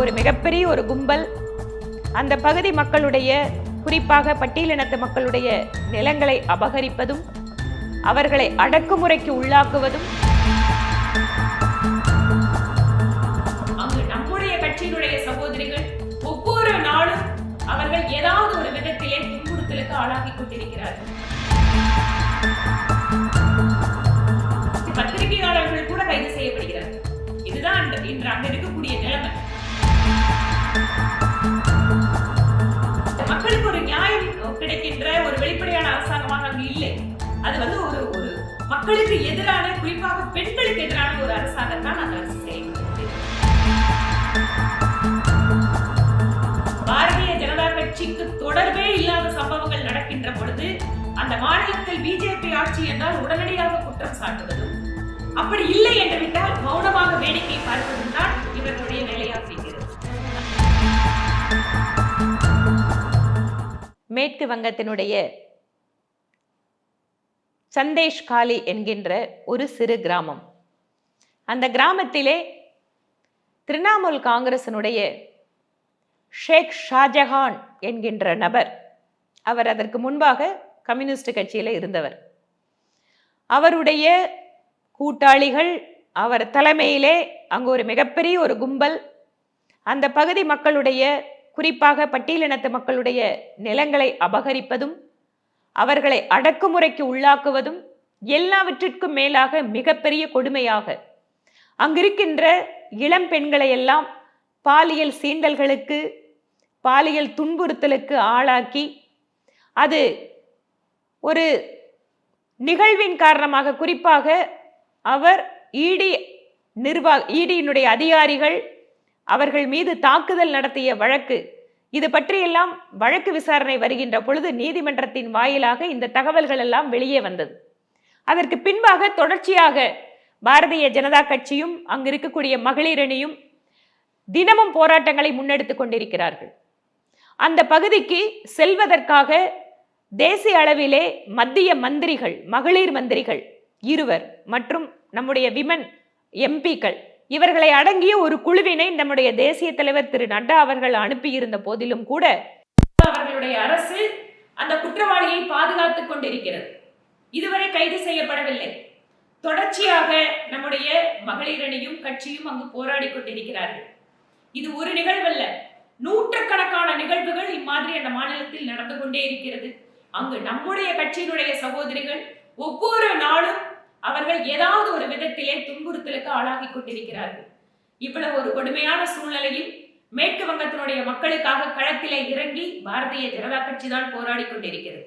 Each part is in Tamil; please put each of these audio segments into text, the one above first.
ஒரு மிகப்பெரிய ஒரு கும்பல். அந்த பகுதி மக்களுடைய குறிப்பாக பட்டியலினத்து மக்களுடைய நிலங்களை அபகரிப்பதும் அவர்களை அடக்குமுறைக்கு உள்ளாக்குவதும். அங்கு நம்முடைய கட்சியினுடைய சகோதரிகள் ஒவ்வொரு நாளும் அவர்கள் ஏதாவது ஒரு விதத்திலே துன்புறுத்தலுக்கு ஆளாகி கொண்டிருக்கிறார்கள். பத்திரிகையாளர்கள் கூட கைது செய்யப்படுகிறார்கள். இதுதான் இன்று அங்க இருக்கக்கூடிய நிலைமை. இல்லை. அது வந்து ஒரு ஒரு மக்களுக்கு எதிரான குறிப்பாக பெண்களுக்கு எதிரான ஒரு அரசாங்கம் தான் அந்த அரசு செயல்படுகிறது பாரதிய ஜனதா கட்சிக்கு தொடர்பே இல்லாத சம்பவங்கள் நடக்கின்ற பொழுது அந்த மாநிலத்தில் பிஜேபி ஆட்சி என்றால் உடனடியாக குற்றம் சாட்டுவதும் அப்படி இல்லை என்று விட்டால் மௌனமாக வேடிக்கை பார்ப்பதும் தான் இவர்களுடைய வேலையாக இருக்கிறது. மேற்கு வங்கத்தினுடைய சந்தேஷ் காலி என்கின்ற ஒரு சிறு கிராமம். அந்த கிராமத்திலே திரிணாமுல் காங்கிரசனுடைய ஷேக் ஷாஜஹான் என்கின்ற நபர் அவர் அதற்கு முன்பாக கம்யூனிஸ்ட் கட்சியில் இருந்தவர். அவருடைய கூட்டாளிகள் அவர் தலைமையிலே அங்கு ஒரு மிகப்பெரிய ஒரு கும்பல் அந்த பகுதி மக்களுடைய குறிப்பாக பட்டியலினத்து மக்களுடைய நிலங்களை அபகரிப்பதும் அவர்களை அடக்குமுறைக்கு உள்ளாக்குவதும் எல்லாவற்றிற்கும் மேலாக மிகப்பெரிய கொடுமையாக. அங்கிருக்கின்ற இளம் பெண்களை எல்லாம் பாலியல் சீண்டல்களுக்கு பாலியல் துன்புறுத்தலுக்கு ஆளாக்கி அது ஒரு நிகழ்வின் காரணமாக குறிப்பாக அவர் இடி நிர்வாக இடியினுடைய அதிகாரிகள் அவர்கள் மீது தாக்குதல் நடத்திய வழக்கு இது பற்றியெல்லாம் வழக்கு விசாரணை வருகின்ற பொழுது நீதிமன்றத்தின் வாயிலாக இந்த தகவல்கள் எல்லாம் வெளியே வந்தது. அதற்கு பின்பாக தொடர்ச்சியாக பாரதிய ஜனதா கட்சியும் அங்கு இருக்கக்கூடிய மகளிர் அணியும் தினமும் போராட்டங்களை முன்னெடுத்து கொண்டிருக்கிறார்கள். அந்த பகுதிக்கு செல்வதற்காக தேசிய அளவிலே மத்திய மந்திரிகள் மகளிர் மந்திரிகள் இருவர் மற்றும் நம்முடைய விமன் எம்பிக்கள் இவர்களை அடங்கிய ஒரு குழுவினை நம்முடைய தேசிய தலைவர் திரு நட்டா அவர்கள் அனுப்பியிருந்த போதிலும் கூட அவர்களுடைய அரசு அந்த குற்றவாளியை பாதுகாத்துக் கொண்டிருக்கிறது. இதுவரை கைது செய்யப்படவில்லை. தொடர்ச்சியாக நம்முடைய மகளிரணியும் கட்சியும் அங்கு போராடி கொண்டிருக்கிறார்கள். இது ஒரு நிகழ்வல்ல. நூற்றுக்கணக்கான நிகழ்வுகள் இம்மாதிரி அந்த மாநிலத்தில் நடந்து கொண்டே இருக்கிறது. அங்கு நம்முடைய கட்சியினுடைய சகோதரிகள் ஒவ்வொரு நாளும் அவர்கள் ஏதாவது ஒரு விதத்திலே துன்புறுத்தலுக்கு ஆளாகி கொண்டிருக்கிறார்கள். இவ்வளவு ஒரு கொடுமையான சூழ்நிலையில் மேற்கு வங்கத்தினுடைய மக்களுக்காக களத்திலே இறங்கி பாரதிய ஜனதா கட்சி தான் போராடி கொண்டிருக்கிறது.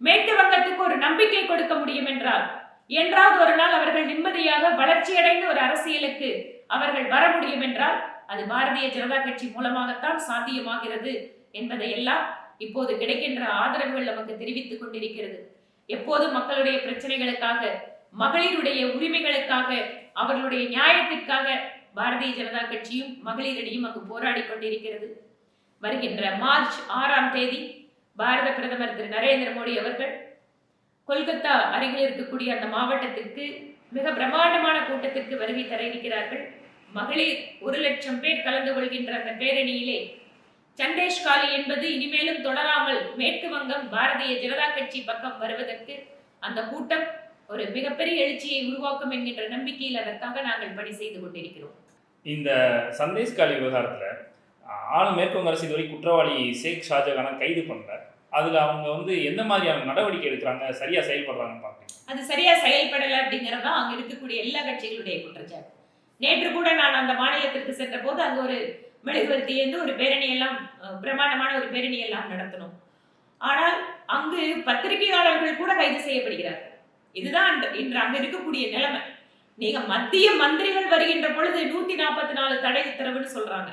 மேற்கு வங்கத்துக்கு ஒரு நம்பிக்கை கொடுக்க முடியும் என்றால் என்றாவது ஒரு நாள் அவர்கள் நிம்மதியாக வளர்ச்சியடைந்த ஒரு அரசியலுக்கு அவர்கள் வர முடியும் என்றால் அது பாரதிய ஜனதா கட்சி மூலமாகத்தான் சாத்தியமாகிறது என்பதை எல்லாம் இப்போது கிடைக்கின்ற ஆதரவுகள் நமக்கு தெரிவித்துக் கொண்டிருக்கிறது. எப்போதும் மக்களுடைய பிரச்சனைகளுக்காக மகளிருடைய உரிமைகளுக்காக அவர்களுடைய நியாயத்திற்காக பாரதிய ஜனதா கட்சியும் மகளிரணியும் அங்கு போராடி கொண்டிருக்கிறது. வருகின்ற மார்ச் ஆறாம் தேதி பாரத பிரதமர் திரு நரேந்திர மோடி அவர்கள் கொல்கத்தா அருகில் இருக்கக்கூடிய அந்த மாவட்டத்திற்கு மிக பிரமாண்டமான கூட்டத்திற்கு வருகை தர இருக்கிறார்கள். மகளிர் ஒரு லட்சம் பேர் கலந்து கொள்கின்ற அந்த பேரணியிலே சந்தேஷ் காலி என்பது இனிமேலும் தொடராமல் மேற்கு வங்கம் பாரதிய ஜனதா கட்சி பக்கம் வருவதற்கு அந்த கூட்டம் ஒரு மிகப்பெரிய எழுச்சியை உருவாக்கும் என்கின்ற நம்பிக்கையில் அதற்காக நாங்கள் பணி செய்து கொண்டிருக்கிறோம். இந்த சந்தேஷ் காலி விவகாரத்தில் ஆளும் மேற்குவங்க அரசு இதுவரை குற்றவாளி ஷேக் ஷாஜகானை கைது பண்ணல. அதில் அவங்க வந்து எந்த மாதிரியான நடவடிக்கை எடுக்கிறாங்க சரியாக செயல்படுறாங்கன்னு பார்க்குறீங்க? அது சரியா செயல்படலை அப்படிங்கிறது தான் அங்க இருக்கக்கூடிய எல்லா கட்சிகளுடைய குற்றச்சாட்டு. நேற்று கூட நான் அந்த மாநிலத்திற்கு சென்ற போது அங்க ஒரு மெழுகுவர்த்தி ஏந்து ஒரு பேரணி எல்லாம் அஹ், பிரமாண்டமான ஒரு பேரணி எல்லாம் நடத்தணும் ஆனால் அங்கு பத்திரிகையாளர்கள் கூட கைது செய்யப்படுகிறார்கள். இதுதான் அன்று- இன்று அங்க இருக்கக்கூடிய நிலைமை. நீங்க மத்திய மந்திரிகள் வருகின்ற பொழுது நூத்தி நாற்பத்தி நாலு தடை உத்தரவுன்னு சொல்றாங்க.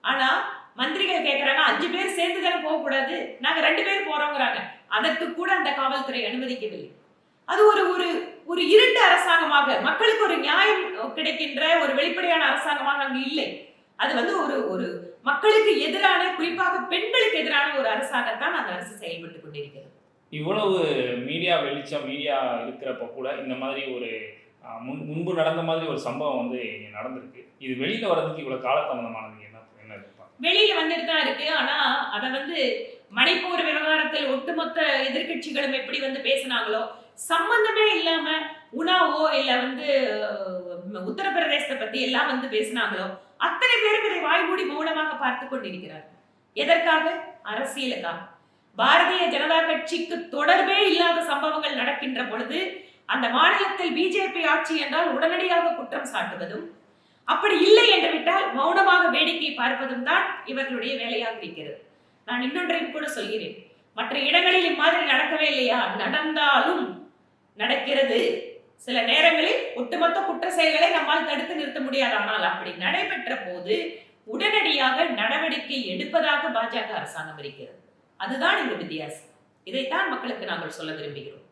ஆனா மந்திரிகள் கேட்கறாங்க அஞ்சு பேர் சேர்ந்து தானே போகக்கூடாது நாங்க ரெண்டு பேர் போறோங்கிறாங்க. அதற்கு கூட அந்த காவல்துறை அனுமதிக்கவில்லை. அது ஒரு ஒரு ஒரு இருண்டு அரசாங்கமாக மக்களுக்கு ஒரு நியாயம் கிடைக்கின்ற ஒரு வெளிப்படையான அரசாங்கமாக அங்கு இல்லை. அது வந்து ஒரு ஒரு மக்களுக்கு எதிரான குறிப்பாக பெண்களுக்கு எதிரான ஒரு அரசாங்கத்தான் அந்த அரசு செயல்பட்டு கொண்டிருக்கிறது. இவ்வளவு மீடியா வெளிச்சம் மீடியா இருக்கிறப்ப கூட இந்த மாதிரி ஒரு முன் முன்பு நடந்த மாதிரி ஒரு சம்பவம் வந்து இங்க நடந்திருக்கு. இது வெளியில வர்றதுக்கு இவ்வளவு காலதாமதமானது என்ன என்ன வெளியில வந்துட்டு தான் இருக்கு. ஆனா அதை வந்து மணிப்பூர் விவகாரத்தில் ஒட்டுமொத்த எதிர்க்கட்சிகளும் எப்படி வந்து பேசினாங்களோ சம்பந்தமே இல்லாம உணாவோ இல்ல வந்து உத்தரப்பிரதேசத்தை பத்தி எல்லாம் வந்து பேசினாங்களோ அத்தனை பேரும் இதை வாய்மூடி மௌனமாக பார்த்து கொண்டிருக்கிறார் எதற்காக? அரசியலுக்காக. பாரதிய ஜனதா கட்சிக்கு தொடர்பே இல்லாத சம்பவங்கள் நடக்கின்ற பொழுது அந்த மாநிலத்தில் பிஜேபி ஆட்சி என்றால் உடனடியாக குற்றம் சாட்டுவதும் அப்படி இல்லை என்று விட்டால் மௌனமாக வேடிக்கை பார்ப்பதும் தான் இவர்களுடைய வேலையாக இருக்கிறது. நான் இன்னொன்றையும் கூட சொல்கிறேன். மற்ற இடங்களில் இம்மாதிரி நடக்கவே இல்லையா? நடந்தாலும் நடக்கிறது. சில நேரங்களில் ஒட்டுமொத்த குற்ற செயல்களை நம்மால் தடுத்து நிறுத்த முடியாது. ஆனால் அப்படி நடைபெற்ற போது உடனடியாக நடவடிக்கை எடுப்பதாக பாஜக அரசாங்கம் இருக்கிறது. அதுதான் இந்த வித்தியாசம். இதைத்தான் மக்களுக்கு நாங்கள் சொல்ல விரும்புகிறோம்.